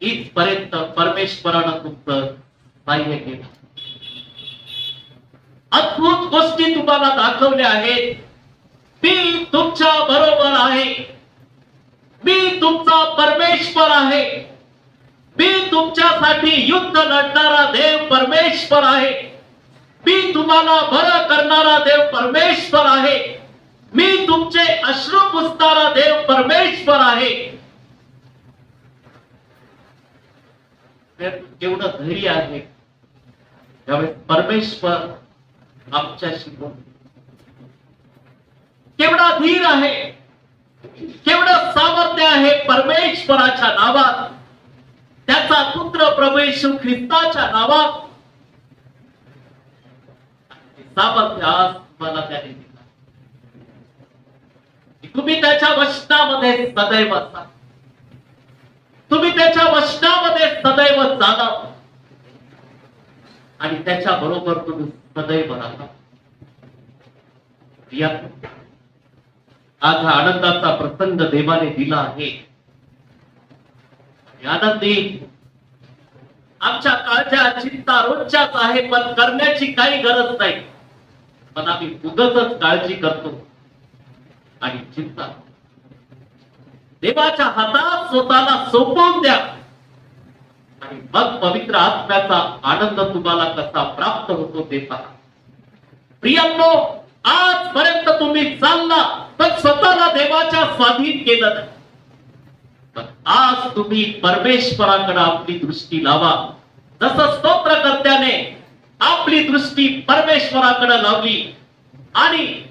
इथपर्यंत परमेश्वरानं तुमचं बाह्य केलं. अद्भुत गोष्टी तुम्हाला दाखवल्या आहेत. मी तुमच्या बरोबर आहे. मी तुमचा परमेश्वर आहे. मी तुमच्यासाठी युद्ध लढणारा देव परमेश्वर आहे. मी तुम्हाला बरं करणारा देव परमेश्वर आहे. मी तुमचे अश्रू पुसणारा देव परमेश्वर आहे. केवढं धैर्य आहे त्यामुळे परमेश्वर आमच्याशी बोलतो. केवढा धीर आहे केवढं सामर्थ्य आहे परमेश्वराच्या नावात त्याचा पुत्र प्रभू ख्रिस्ताच्या नावात. सामर्थ्य आज तुम्हाला त्याने दिला. तुम्ही त्याच्या वचनामध्ये सदैव असा तुम्ही त्याच्या वचनामध्ये सदैव जाणार आणि त्याच्या बरोबर तुम्ही सदैव राहा आज हा आनंदाचा प्रसंग देवाने दिला आहे. आनंदी आमच्या काळच्या चिंता रोजच्याच आहे पण करण्याची काही गरज नाही. पण आम्ही उगतच काळजी करतो. आणि चिंता देवाच्या हातात स्वतःला सोपवून द्या. आणि मग पवित्र आत्म्याचा आनंद तुम्हाला कसा प्राप्त होतो ते पहा. प्रियांनो आजपर्यंत तुम्ही चालला तर स्वतःला देवाच्या स्वाधीन केलं नाही. पण आज तुम्ही परमेश्वराकडे आपली दृष्टी लावा. जसं स्तोत्रकर्त्याने आपली दृष्टी परमेश्वराकडे लावली आणि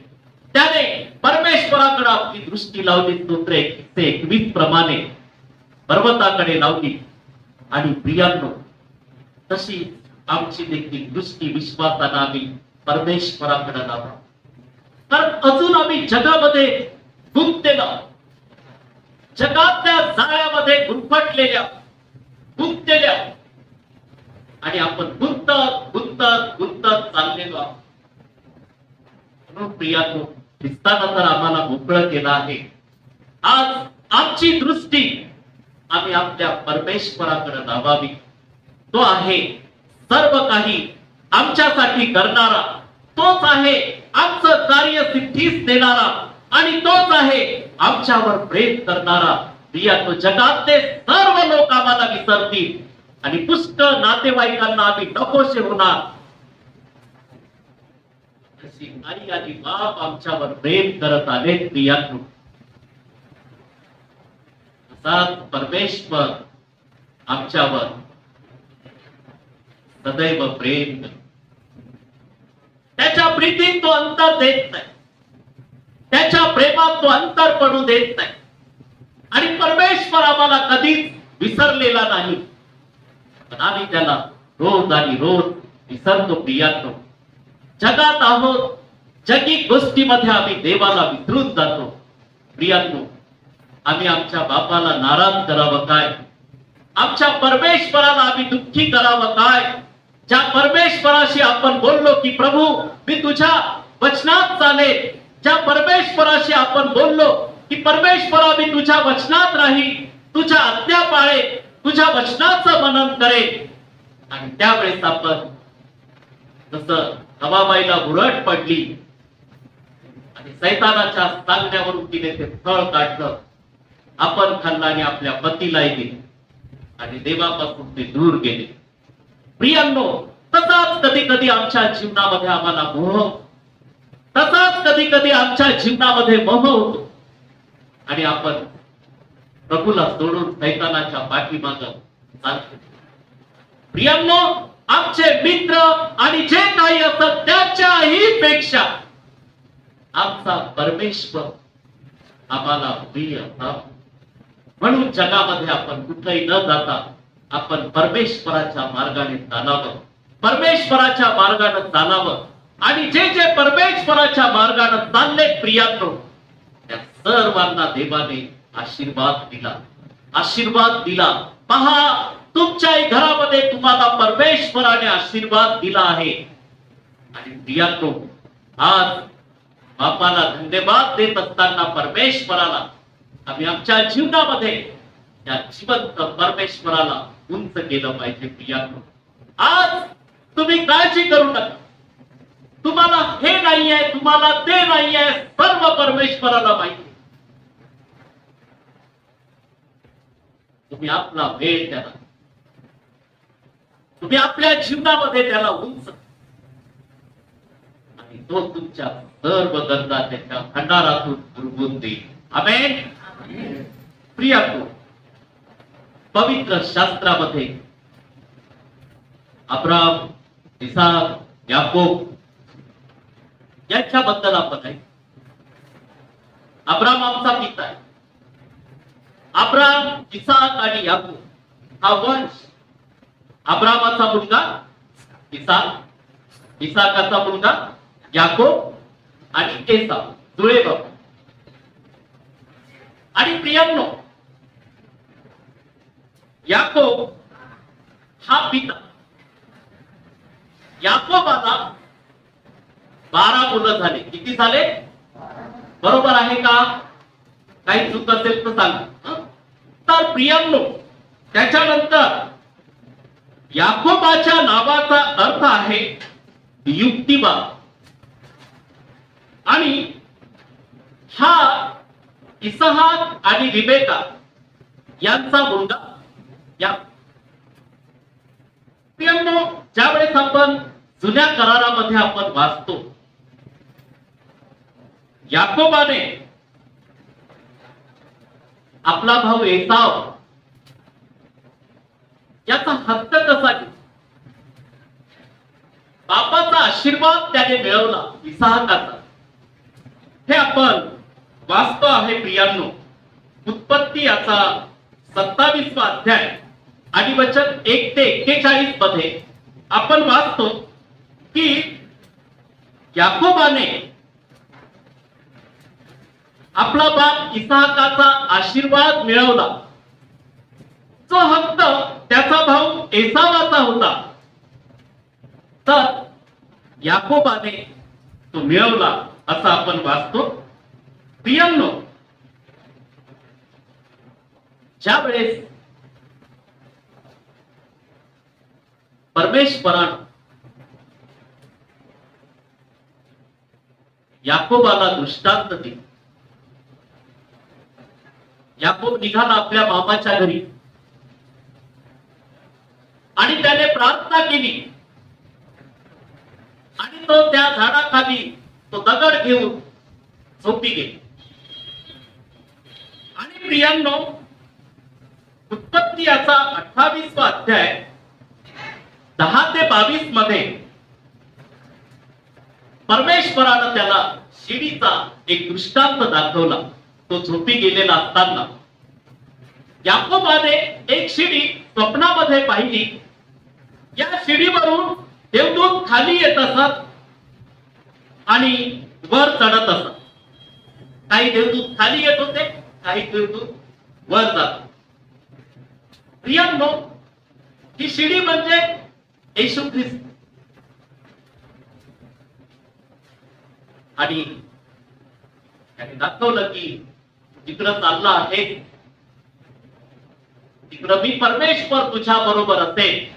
त्याने परमेश्वराकडे आपली दृष्टी लावली स्तोत्रे ते एकवीस प्रमाणे पर्वताकडे लावली. आणि प्रियांनो तशी आमची देखील दृष्टी विश्वासानं आम्ही परमेश्वराकडे लावा कारण अजून आम्ही जगामध्ये गुंतलेलो जगातल्या जाळ्यामध्ये गुंफटलेल्या गुंतलेल्या आणि आपण गुंतत गुंतत गुंतत चाललेलो आहोत. म्हणून प्रियानो ख्रिस्तानं तर आम्हाला मोकळं केलं आहे. आज आमची दृष्टी आम्ही आपल्या परमेश्वराकडे दाबावी तो आहे सर्व काही आमच्यासाठी करणारा. तोच आहे आमचं कार्य सिद्धीस देणारा. आणि तोच आहे आमच्यावर प्रेम करणारा. प्रिया तो जगातले सर्व लोक आम्हाला विसरतील. आणि पुष्कळ नातेवाईकांना आम्ही नकोशे होणार. तशी आई आणि बाप आमच्यावर प्रेम करत आले प्रियातून असाच परमेश्वर आमच्यावर सदैव प्रेम त्याच्या प्रीतीत तो अंतर देत नाही. त्याच्या प्रेमात तो अंतर पडू देत नाही. आणि परमेश्वर आम्हाला कधीच विसरलेला नाही. पण आम्ही त्याला रोज आणि रोज विसरतो प्रियातो. जगात आहोत. जगी गोष्टीमध्ये आम्ही देवाला विसरून जातो. प्रियांनो आम्ही आमच्या बापाला नाराज करावं काय? आमच्या परमेश्वराला आम्ही दुःखी करावं काय? ज्या परमेश्वराशी आपण बोललो की प्रभू मी तुझ्या वचनात चालेल. ज्या परमेश्वराशी आपण बोललो की परमेश्वरा मी तुझ्या वचनात राही तुझ्या आज्ञा पाळे तुझ्या वचनाचं मनन करे आणि त्यावेळेस आपण जसं हवाबाईला बुरट पडली. आणि सैतानाच्या सांगण्यावरून तिने ते फळ काढलं. आपण खाल्लं आपल्या पतीलाही दिले. आणि देवापासून ते दूर गेले. प्रियांनो तसाच कधी कधी आमच्या जीवनामध्ये आम्हाला मोह तसाच कधी कधी आमच्या जीवनामध्ये मोह होतो. आणि आपण प्रभूला सोडून सैतानाच्या पाठीमाग चालतो प्रियांनो आमचे मित्र आणि जे काही असत त्याच्याही पेक्षा आमचा परमेश्वर आम्हाला प्रिय म्हणून जगामध्ये आपण कुठेही न जाता आपण परमेश्वराच्या मार्गाने चालावं. परमेश्वराच्या मार्गाने चालावं. आणि जे जे परमेश्वराच्या मार्गाने चालले प्रियातो त्या सर्वांना देवाने आशीर्वाद दिला. आशीर्वाद दिला. पहा तुमच्याही घरामध्ये तुम्हाला परमेश्वराने आशीर्वाद दिला आहे. आणि प्रियातो आज बापाला धन्यवाद देत असताना परमेश्वराला आम्ही आमच्या जीवनामध्ये या जिवंत परमेश्वराला उंच केलं पाहिजे प्रियांनो आज तुम्ही काळजी करू नका. तुम्हाला हे नाही आहे तुम्हाला ते नाही आहे सर्व परमेश्वराला माहिती तुम्ही आपला वेळ त्याला तुम्ही आपल्या जीवनामध्ये त्याला उंच आणि तो तुमच्या सर्व गरजा त्याच्या भंडारातून दुर्गुण देईल. आमेन? प्रिया पवित्र शास्त्रामध्ये अब्राम इसाक याकोब यांच्याबद्दल आपण आहे अब्राम आमचा पिता आहे. अब्राम इसाक आणि याकूब हा वंश अब्रामाचा मुलगा इसाक इसाकाचा मुलगा याकोब आणि केसा जुळे बाबा आणि प्रियांनो याकोब हा पिता. याकोबाला बारा मुलं झाले. किती झाले? बरोबर आहे का? काही चूक असेल तर सांग. तर प्रियांनो त्याच्यानंतर याकोबाच्या नावाचा अर्थ आहे युक्तिवाद आणि हा इसहाक आणि रिबेका यांचा मुलगा या. ज्यावेळेस आपण जुन्या करारामध्ये आपण वाचतो याकोबाने आपला भाऊ एसाव याचा हक्क कसा बापाचा आशीर्वाद त्याने मिळवला इसाहकाचा हे आपण वाचतो आहे प्रियांनो. उत्पत्ती याचा सत्तावीसवा अध्याय आणि वचन एक ते एक्केचाळीसमध्ये आपण वाचतो की याकोबाने आपला बाप इसाहकाचा आशीर्वाद मिळवला. जो हक्क त्याचा भाऊ एसावाचा होता. तर याकोबाने तो मिळवला असं आपण वाचतो. प्रियांनो ज्या वेळेस परमेश्वरानं याकोबाला दृष्टांत दिला याकोब निघाला आपल्या मामाच्या घरी. आणि त्याने प्रार्थना केली. आणि तो त्या झाडाखाली तो दगड घेऊन झोपी गेली. आणि प्रियांनो उत्पत्ती याचा अठ्ठावीसवा अध्याय दहा ते बावीसमध्ये परमेश्वरानं त्याला शिडीचा एक दृष्टांत दाखवला. तो झोपी गेलेला असताना. याकोबाने एक शिडी स्वप्नामध्ये पाहिली. या शिडीवरून देवदूत खाली येत असत आणि वर चढत असत. काही देवदूत खाली येत होते काही देवदूत वर जात प्रियांनो ही शिडी म्हणजे येशू ख्रिस्त. आणि त्याने दाखवलं की जिकडं चालला आहे तिकडं मी परमेश्वर तुझ्या बरोबर असेल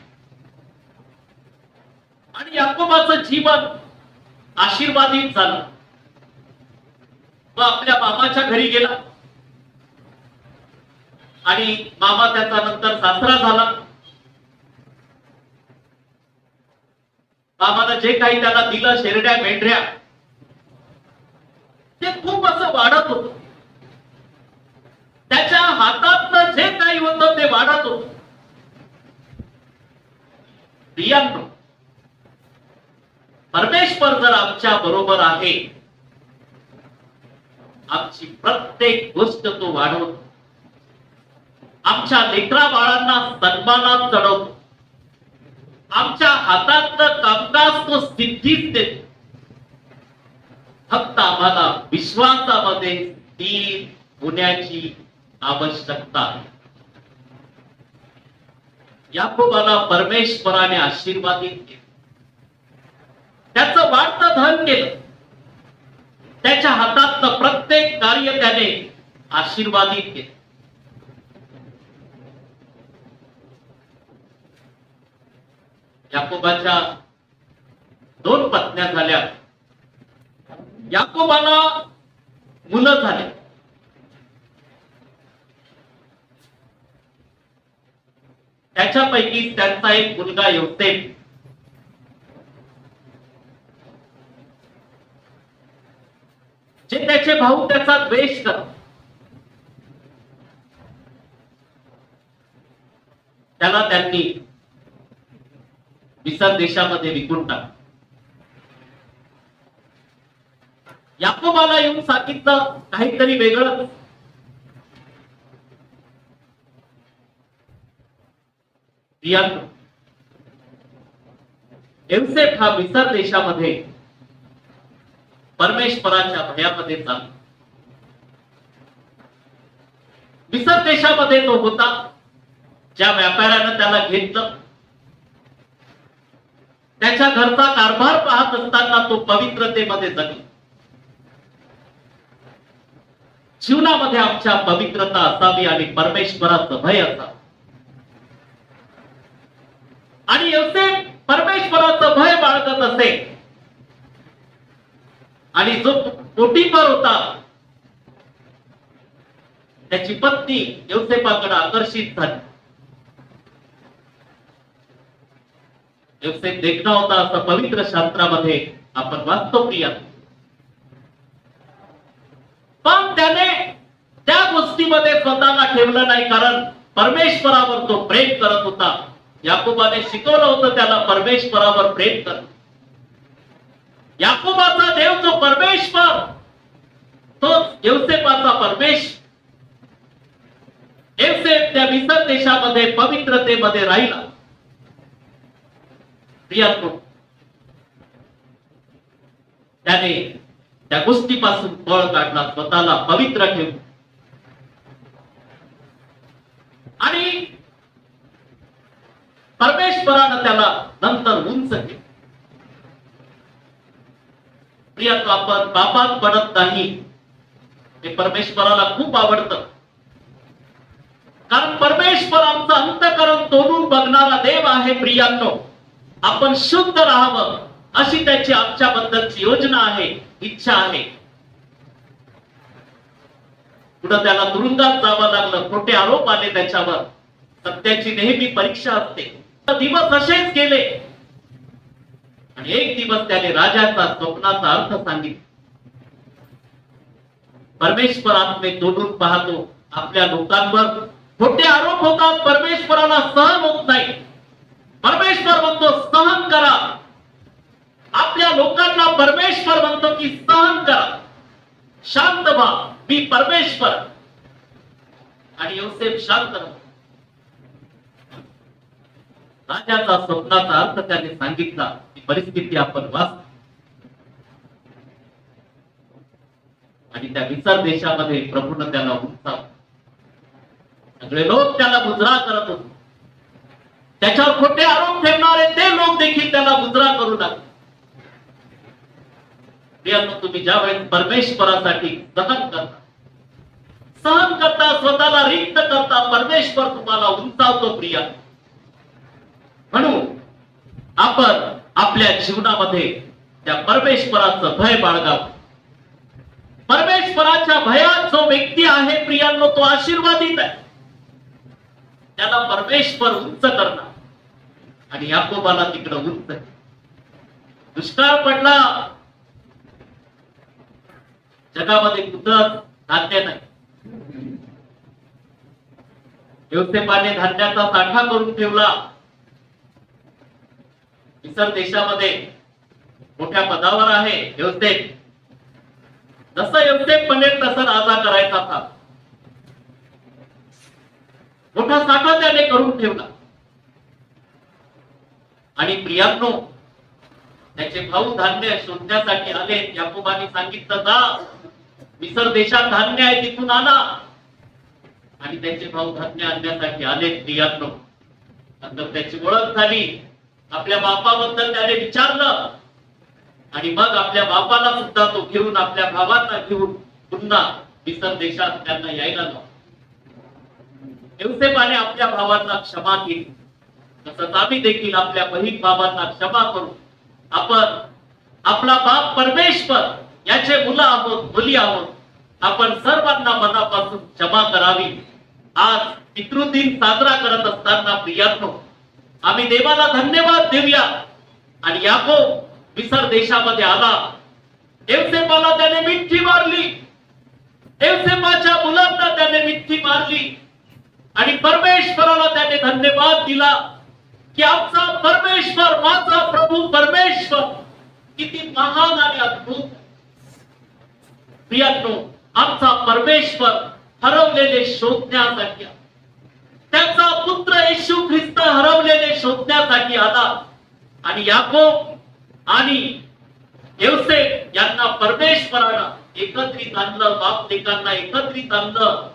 आणि याकोबाचं जीवन आशीर्वादित झालं. तो आपल्या मामाच्या घरी गेला. आणि मामा त्याचा नंतर सासरा झाला. मामानं जे काही त्याला दिलं शेरड्या मेंढऱ्या ते खूप असं वाढत होत त्याच्या हातात जे काही होतं ते वाढत होत प्रियांनो परमेश्वर जर आमच्या बरोबर आहे आमची प्रत्येक गोष्ट तो वाढवतो. आमच्या लेकरा बाळांना सन्मानात चढवतो. आमच्या हातातलं कामकाज तो सिद्धीच देतो. फक्त आम्हाला विश्वासामध्ये स्थिर होण्याची आवश्यकता आहे. याकोबाला परमेश्वराने आशीर्वादित केले. त्याचं वाटत धन केलं. त्याच्या हातात प्रत्येक कार्य त्याने आशीर्वादित केलं. याकोबाच्या दोन पत्न्या झाल्या. याकोबाला मुलं झाले. त्याच्यापैकी त्यांचा एक मुलगा योसेफ. जे त्याचे भाऊ त्याचा द्वेष करत त्याला त्यांनी विसर देशामध्ये विकून टाकलं. याकोबाला येऊन सांगितलं काहीतरी वेगळं. प्रियांका एवसेफ हा मिसर देशामध्ये परमेश्वराच्या भयामध्ये चालला मिसर देशामध्ये तो होता ज्या व्यापाऱ्यानं त्याला घेतलं. त्याच्या घरचा कारभार पाहत असताना तो पवित्रतेमध्ये जगला. जीवनामध्ये आमच्या पवित्रता असावी आणि परमेश्वराचं भय असावं. आणि योसेफ परमेश्वराचं भय बाळगत असे आणि जो पोटीपर होता त्याची पत्नी योसेफाकडे आकर्षित झाली. योसेफ देखणा होता असं पवित्र शास्त्रामध्ये आपण वाचतो प्रिया पण त्याने त्या गोष्टीमध्ये स्वतःला ठेवलं नाही कारण परमेश्वरावर तो प्रेम करत होता. याकोबाने शिकवलं होतं त्याला परमेश्वरावर प्रेम करत. याकोबाचा देव जो परमेश्वर तो यवसेपाचा परमेश. एवसेप त्या मिसर देशामध्ये पवित्रतेमध्ये राहिला. त्याने त्या गोष्टीपासून पळ काढला स्वतःला पवित्र ठेवून. आणि परमेश्वरानं त्याला नंतर उंच केलं. प्रियात्व आपण पापात पडत नाही. हे परमेश्वराला खूप आवडतं. कारण परमेश्वर आमचं अंतकरण तोडून बघणारा देव आहे प्रियांनो आपण शुद्ध राहावं अशी त्याची आमच्याबद्दलची योजना आहे इच्छा आहे. पुढे त्याला तुरुंगात जावं लागलं खोटे आरोप आले त्याच्यावर. सत्याची नेहमी परीक्षा असते. दिवस असेच गेले. आणि एक दिवस त्याने राजाचा स्वप्नाचा अर्थ सांगितला. परमेश्वर आत्मे तोडून पाहतो आपल्या लोकांवर खोटे आरोप होतात परमेश्वराला सहन होत नाही. परमेश्वर म्हणतो सहन करा. आपल्या लोकांना परमेश्वर म्हणतो की सहन करा. शांत व्हा मी परमेश्वर. आणि योसेफ शांत राहतो. राजाचा स्वप्नाचा अर्थ त्याने सांगितला. ती परिस्थिती आपण वाच आणि त्या विचार देशामध्ये प्रभून त्याला उंचाव सगळे लोक त्याला मुजरा करत होते. त्याच्यावर खोटे आरोप ठेवणारे ते लोक देखील त्याला मुजरा करू लागले. तुम्ही ज्या वेळेस परमेश्वरासाठी सहन करता सहन करता स्वतःला रिक्त करता परमेश्वर तुम्हाला उंचावतो प्रिया. म्हणून आपण आपल्या जीवनामध्ये त्या परमेश्वराचं भय बाळगाव. परमेश्वराच्या भयात जो व्यक्ती आहे प्रियांनो तो आशीर्वादित आहे. त्याला परमेश्वर उंच करणार. आणि याकोबाला तिकडं उंच दुष्काळ पडला. जगामध्ये कुठं धान्य नाही. योसेपाने धान्याचा साठा करून ठेवला. इतर देशामध्ये मोठ्या पदावर आहे. योसेफ जसं योसेफ बनेल तसं राजा करायचा था. मोठा साठा त्याने करून ठेवला. आणि प्रियांनो त्याचे भाऊ धान्य शोधण्यासाठी आले. याकुबाने सांगितलं जा मिसर देशात धान्य आहे तिथून आला आणि त्याचे भाऊ धान्य आणण्यासाठी आले प्रियांनो. नंतर त्याची ओळख झाली. आपल्या बापाबद्दल त्याने विचारलं. आणि मग आपल्या बापाला सुद्धा तो घेऊन आपल्या भावांना घेऊन पुन्हा मिसर देशात त्यांना यायला लावला. आपल्या भावांना क्षमा केली. तसंच आम्ही देखील आपल्या बहीण बाबांना क्षमा करू. आपण आपला बाप परमेश्वर याचे मुलं आहोत मुली आहोत. आपण सर्वांना मनापासून क्षमा करावी. आज पितृदिन साजरा करत असताना प्रियात्नो आम्ही देवाला धन्यवाद देऊया. आणि याकोब मिसर देशामध्ये आला. एवसेपाला त्याने मिठी मारली. एवसेपाच्या मुलांना त्याने मिठी मारली. आणि परमेश्वराला त्याने धन्यवाद दिला की आमचा परमेश्वर माझा प्रभू परमेश्वर किती महान आणि अद्भुत. प्रियांनो आमचा परमेश्वर हरवलेले शोधण्यासाठी त्याचा पुत्र येशू ख्रिस्त हरवलेले शोधण्यासाठी आला. आणि याकोब आणि येवसे यांना परमेश्वरानं एकत्रित आणलं बापलेकांना एकत्रित आणलं.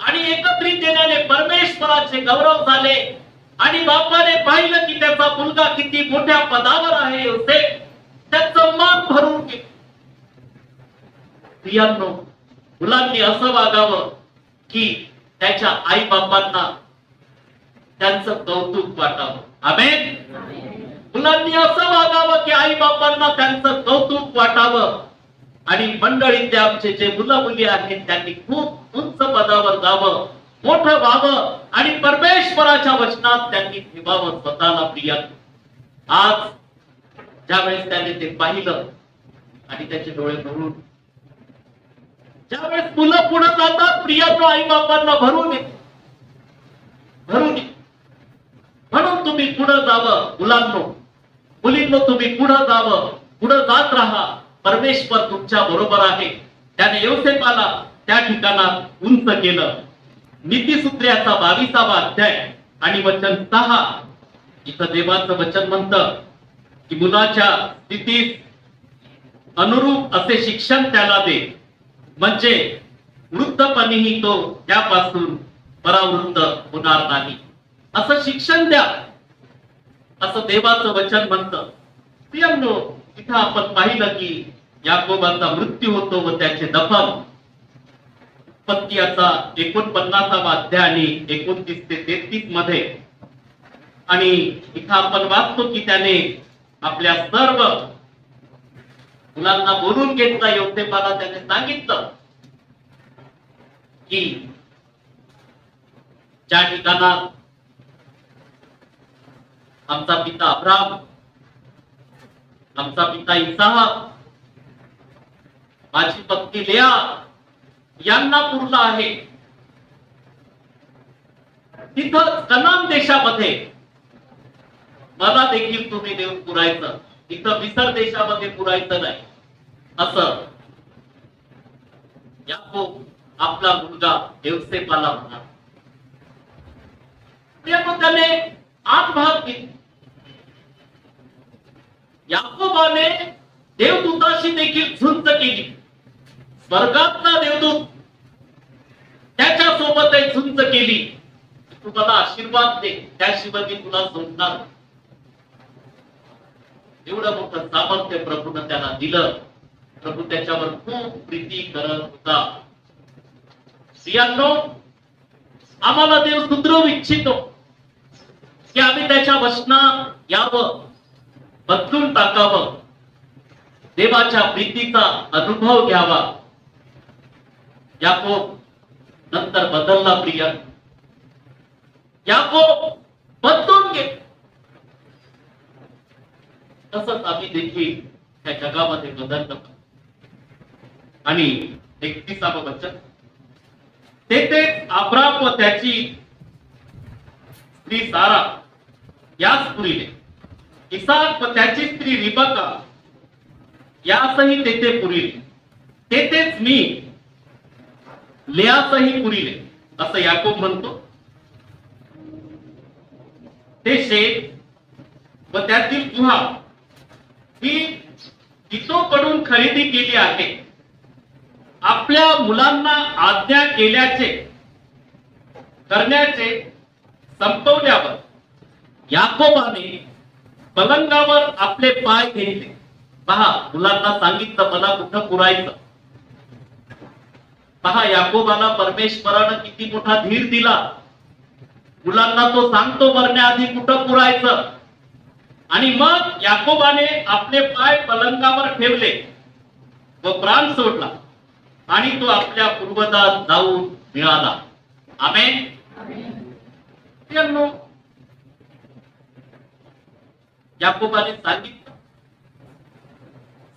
आणि एकत्रित येण्याने परमेश्वराचे गौरव झाले. आणि बापाने पाहिलं की त्याचा मुलगा किती मोठ्या पदावर आहे येवसे त्याचं मान भरून गेलं मुलांनी असं वागावं की त्याच्या आई बापांना त्यांचं कौतुक वाटावं. आमेन? मुलांनी असं वागावं की आई बापांना त्यांचं कौतुक वाटावं. आणि मंडळीतले आमचे जे मुलं मुली आहेत त्यांनी खूप उंच पदावर जावं मोठं व्हावं आणि परमेश्वराच्या वचनात त्यांनी ठेवावं स्वतःला प्रिय. आज ज्यावेळेस त्याने ते पाहिलं आणि त्याचे डोळे भरून ज्यावेळेस मुलं पुढे जातात प्रियानो आई बापांना भरून भरून म्हणून तुम्ही पुढे जावं मुलांनो. मुलींनो तुम्ही पुढे जावं पुढे जात राहा. परमेश्वर तुमच्या बरोबर आहे. त्याने योसेपाला त्या ठिकाणात उंच केलं. नीतीसूत्र्याचा बावीसावा अध्याय आणि वचन सहा. इथं देवाचं वचन म्हणतं की मुलाच्या स्थितीत अनुरूप असे शिक्षण त्याला दे. म्हणजे वृद्धपणीही तो त्यापासून परावृत्त होणार नाही. असं शिक्षण द्या. असं देवाचं वचन म्हणतं. प्रियमनो इथं आपण पाहिलं की याकोबाचा मृत्यू होतो व त्याचे दफन. उत्पत्तीचा एकोणपन्नासावा अध्याय आणि एकोणतीस ते तेहतीसमध्ये. आणि इथं आपण वाचतो की त्याने आपल्या सर्व मुलांना बोलून घेतला योसेपाला त्याने सांगितलं की ज्या ठिकाणात आमचा पिता अब्राम आमचा पिता इसाहक माझी पत्नी लेया यांना पूर्ण आहे. तिथं कनाम देशामध्ये मला देखील तुम्ही देऊन पुरायचं. इथं मिसर देशामध्ये पुरायचं नाही. असं. याकोब आपला मुलगा देवसेपाला म्हणा त्याने आत भाग घेतली याकोबाने देवदूताशी देखील झुंज केली. स्वर्गातला देवदूत त्याच्या सोबत झुंज केली. तू मला आशीर्वाद दे त्याशिवाय मी तुला सोडणार एवढं मोठं सामर्थ्य प्रभूनं त्याला दिलं. प्रभू त्याच्यावर खूप प्रीती करत होता. स्त्रियांनो आम्हाला देव सुधरवू इच्छितो की आम्ही त्याच्या वचनात यावं. बदलून टाकावं. देवाच्या प्रीतीचा अनुभव घ्यावा. याकोब नंतर बदलला प्रिय. याकोब बदलून घे. तसंच आम्ही देखील त्या जगामध्ये बदललं आणि एकतीसावं वचन. तेथे आब्राम व त्याची स्त्री सारा याच पुरीले इसाक व त्याची स्त्री रिबका यासही तेथे पुरीले. तेथेच मी लेयासही पुरीले असं याकोब म्हणतो. ते शेत व त्यातील गुहा ही कडून खरेदी केली आहे. आपल्या मुलांना आज्ञा केल्याचे करण्याचे संपवल्यावर याकोबाने पलंगावर आपले पाय घेतले. पहा मुलांना सांगितलं मला कुठं पुरायचं? पहा याकोबाला परमेश्वरानं किती मोठा धीर दिला. मुलांना तो सांगतो मरण्याआधी कुठं पुरायचं? आणि मग याकोबाने आपले पाय पलंगावर ठेवले. व प्राण सोडला. आणि तो आपल्या पूर्वजात जाऊन मिळाला. आमेन. याकोबाने सांगितलं.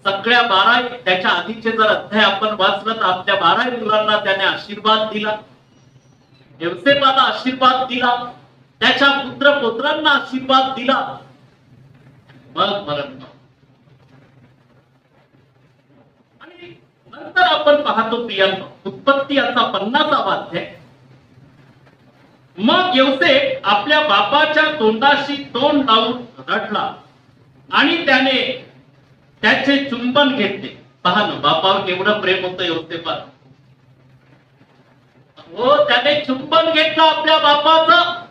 सगळ्या बारा त्याच्या आधीचे जर अध्याय आपण वाचलं तर आपल्या बारा मुलांना त्याने आशीर्वाद दिला. व्यवसेपाला आशीर्वाद दिला. त्याच्या पुत्र पुत्रांना आशीर्वाद दिला. मग मरण आणि नंतर आपण पाहतो प्रियांनो उत्पत्ती याचा पन्नासावा अध्याय. मग येवसे आपल्या बापाच्या तोंडाशी तोंड लावून रडला. आणि त्याने त्याचे चुंबन घेतले. पहा ना बापावर केवढं प्रेम होतं योसेफात हो त्याने चुंबन घेतलं आपल्या बापाचं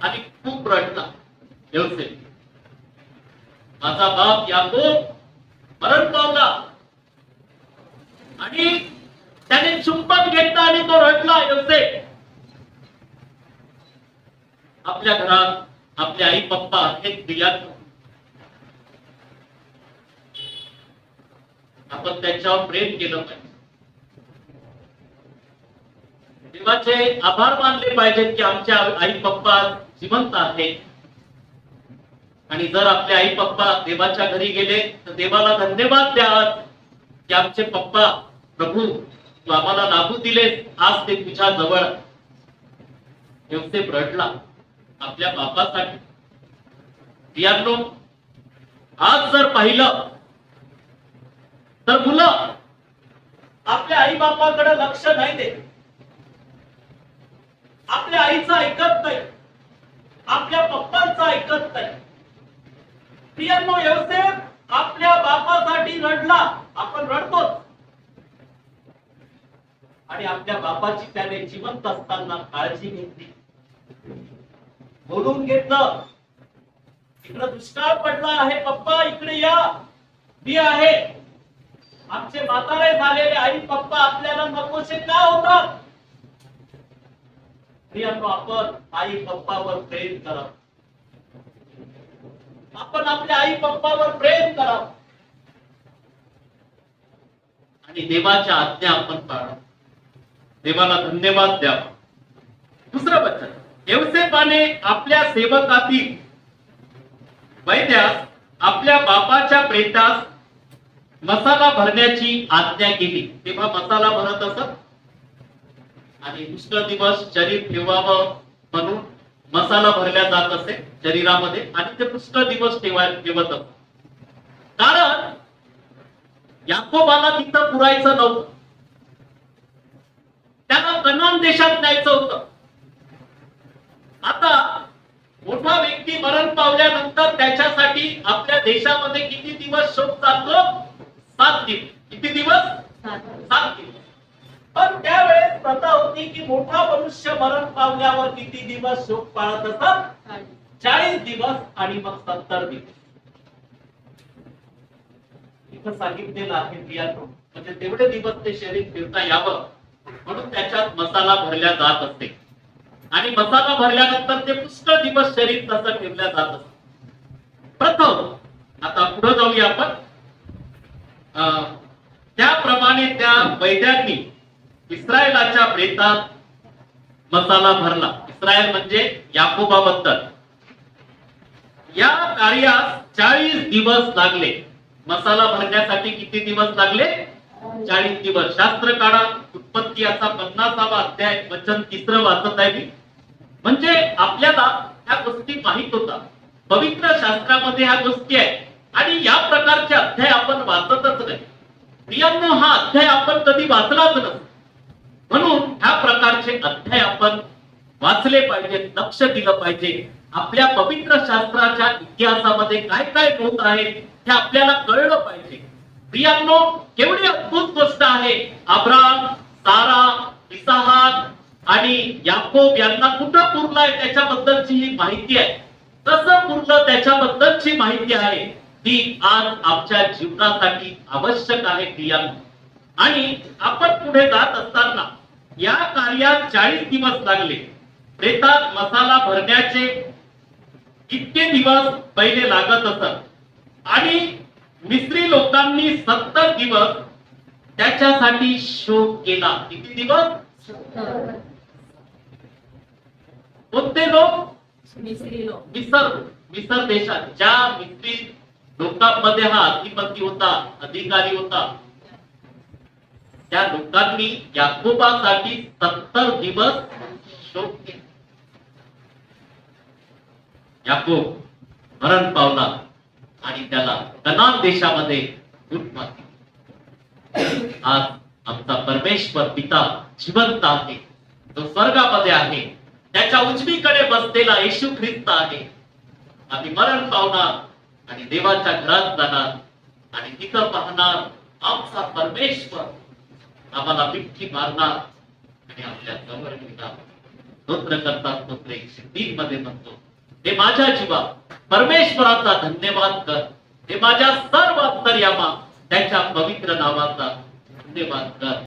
आणि खूप रडला. योसेफ माझा बाप याकोब मरण पावला. आणि त्याने चुंबन घेतलं आणि तो रडला योसेफ आपल्या घरात आपले आई पप्पा हे दिल्यात. आपण त्यांच्यावर प्रेम केलं पाहिजे. देवाचे आभार मानले पाहिजेत की आमच्या आई पप्पा जिवंत आहेत. आणि जर आपले आई पप्पा देवाच्या घरी गेले तर देवाला धन्यवाद द्या की आमचे पप्पा प्रभू तू आम्हाला लागू दिले आज ते तुझ्या जवळ योसेफ रडला. आपल्या बापासाठी. प्रियांनो आज जर पाहिलं तर मुलं आपल्या आई बापाकडे लक्ष नाही देत. आपल्या आईचं ऐकत नाही. आपल्या पप्पांचं ऐकत नाही. प्रियांनो योसेफ आपल्या बापासाठी रडला आपण रडतोच. आणि आपल्या बापाची त्याने जिवंत असताना काळजी घेतली. बोलून घेतलं. इकडं दुष्काळ पडला आहे पप्पा इकडे या. मी आहे. आमचे म्हातारे झालेले आई पप्पा आपल्याला नकोसे का होतात? आपण आई पप्पावर प्रेम करा. आपण आपल्या आई पप्पावर प्रेम करा. आणि देवाच्या आज्ञा आपण पाळा. देवाला धन्यवाद द्यावा दुसरं बच्चन. येवसेपाने आपल्या सेवकातील वैद्यास आपल्या बापाच्या प्रेतास मसाला भरण्याची आज्ञा केली. तेव्हा मसाला भरत असत. आणि दुसरा दिवस शरीर ठेवावं म्हणून मसाला भरल्या जात असे शरीरामध्ये. आणि ते पुष्कळ दिवस ठेवाय ठेवत कारण याकोबाला तिथं पुरायचं नव्हतं. त्याला कनान देशात न्यायचं होतं. आता मोठा व्यक्ती मरण पावल्यानंतर त्याच्यासाठी आपल्या देशामध्ये किती दिवस शोक चालतो? सात दिवस. किती दिवस? सात दिवस. पण त्यावेळेस प्रथा होती की मोठा मनुष्य मरण पावल्यावर किती दिवस शोक पाळत असत चाळीस दिवस आणि मग सत्तर दिवस. इथं सांगितलेलं आहे प्रियानो म्हणजे तेवढे दिवस ते शरीर फिरता यावं. म्हणून त्याच्यात मसाला भरल्या जात असते. आणि मसाला भरल्यानंतर ते पुष्कळ दिवस शरीर तसं ठेवल्या जात प्रथम आता पुढे जाऊया आपण. अं, त्याप्रमाणे त्या वैद्यांनी इस्रायलाच्या प्रेतात मसाला भरला. इस्रायल म्हणजे याकोबाबद्दल. या कार्यास चाळीस दिवस लागले. मसाला भरण्यासाठी किती दिवस लागले? चाळीस दिवस. शास्त्र काळात उत्पत्ती याचा पन्नासावा अध्याय वचन तिसरं वाचत आहे मी. म्हणजे आपल्याला ह्या गोष्टी माहीत होता पवित्र शास्त्रामध्ये ह्या गोष्टी आहेत. आणि या प्रकारचे अध्याय आपण वाचतच नाही. प्रियांनो हा अध्याय आपण कधी वाचलाच नसतो म्हणून ह्या प्रकारचे अध्याय आपण वाचले पाहिजे लक्ष दिलं पाहिजे. आपल्या पवित्र शास्त्राच्या इतिहासामध्ये काय काय नोंद आहे हे आपल्याला कळलं पाहिजे. प्रियांनो केवढी अद्भुत गोष्ट आहे. अब्राम सारा आणि याकोब यांना कुठं पुरलाय त्याच्याबद्दलची ही माहिती आहे. कसं पुरलं त्याच्याबद्दलची माहिती आहे ती आज आमच्या जीवनासाठी आवश्यक आहे क्रियांना आणि आपण पुढे जात असताना या कार्यात चाळीस दिवस लागले. प्रेतात मसाला भरण्याचे इतके दिवस पहिले लागत असत. आणि मिस्री लोकांनी सत्तर दिवस त्याच्यासाठी शोक केला. किती दिवस? कोणते लोक मिसरी लोक मिसर मिसर देशात. ज्या मिस्री लोकांमध्ये हा अधिपती होता अधिकारी होता त्या लोकांनी याकोबासाठी सत्तर दिवस शोक केला. याकोब मरण पावला आणि त्याला कनान देशामध्ये आज आमचा परमेश्वर पिता जिवंत आहे. तो स्वर्गामध्ये आहे त्याच्या उजवीकडे बसलेला येशू ख्रिस्त आहे. आम्ही मरण पावणार आणि देवाच्या घरात जाणार आणि तिथं पाहणार आमचा परमेश्वर. आम्हाला मिठी मारणार आणि आपल्या जवळ घेणार स्तोत्र करता स्तोत्र एकशे तीन मध्ये म्हणतो हे माझ्या जीवा परमेश्वराचा धन्यवाद कर. हे माझ्या सर्व अंतर्यामा त्याच्या पवित्र नावाचा धन्यवाद कर.